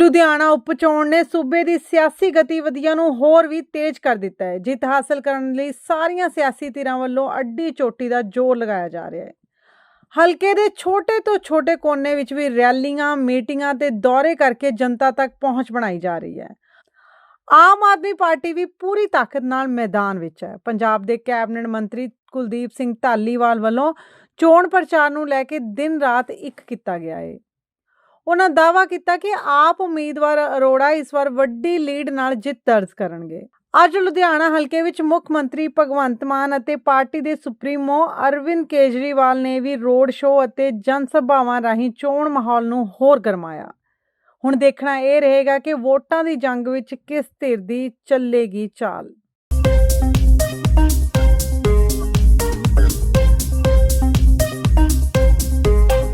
ਲੁਧਿਆਣਾ ਉਪਚੋਣ ਨੇ ਸੂਬੇ ਦੀ ਸਿਆਸੀ ਗਤੀਵਿਧੀਆਂ ਨੂੰ ਹੋਰ ਵੀ ਤੇਜ਼ ਕਰ ਦਿੱਤਾ ਹੈ। ਜਿੱਤ ਹਾਸਲ ਕਰਨ ਲਈ ਸਾਰੀਆਂ ਸਿਆਸੀ ਧਿਰਾਂ ਵੱਲੋਂ ਅੱਡੀ ਚੋਟੀ ਦਾ ਜ਼ੋਰ ਲਗਾਇਆ ਜਾ ਰਿਹਾ ਹੈ। ਹਲਕੇ ਦੇ ਛੋਟੇ ਤੋਂ ਛੋਟੇ ਕੋਨੇ ਵਿੱਚ ਵੀ ਰੈਲੀਆਂ, ਮੀਟਿੰਗਾਂ ਤੇ ਦੌਰੇ ਕਰਕੇ ਜਨਤਾ ਤੱਕ ਪਹੁੰਚ ਬਣਾਈ ਜਾ ਰਹੀ ਹੈ। ਆਮ ਆਦਮੀ ਪਾਰਟੀ ਵੀ ਪੂਰੀ ਤਾਕਤ ਨਾਲ ਮੈਦਾਨ ਵਿੱਚ ਹੈ। ਪੰਜਾਬ ਦੇ ਕੈਬਨਿਟ ਮੰਤਰੀ ਕੁਲਦੀਪ ਸਿੰਘ ਧਾਲੀਵਾਲ ਵੱਲੋਂ ਚੋਣ ਪ੍ਰਚਾਰ ਨੂੰ ਲੈ ਕੇ ਦਿਨ ਰਾਤ ਇੱਕ ਕੀਤਾ ਗਿਆ ਹੈ। ਉਹਨਾਂ ਦਾਅਵਾ ਕੀਤਾ ਕਿ ਆਪ ਉਮੀਦਵਾਰ ਅਰੋੜਾ ਇਸ ਵਾਰ ਵੱਡੀ ਲੀਡ ਨਾਲ ਜਿੱਤ ਦਰਜ ਕਰਨਗੇ। ਅੱਜ ਲੁਧਿਆਣਾ ਹਲਕੇ ਵਿੱਚ ਮੁੱਖ ਮੰਤਰੀ ਭਗਵੰਤ ਮਾਨ ਅਤੇ ਪਾਰਟੀ ਦੇ ਸੁਪਰੀਮੋ ਅਰਵਿੰਦ ਕੇਜਰੀਵਾਲ ਨੇ ਵੀ ਰੋਡ ਸ਼ੋਅ ਅਤੇ ਜਨ ਸਭਾਵਾਂ ਰਾਹੀਂ ਚੋਣ ਮਾਹੌਲ ਨੂੰ ਹੋਰ ਗਰਮਾਇਆ। ਹੁਣ ਦੇਖਣਾ ਇਹ ਰਹੇਗਾ ਕਿ ਵੋਟਾਂ ਦੀ ਜੰਗ ਵਿੱਚ ਕਿਸ ਧਿਰ ਦੀ ਚੱਲੇਗੀ ਚਾਲ।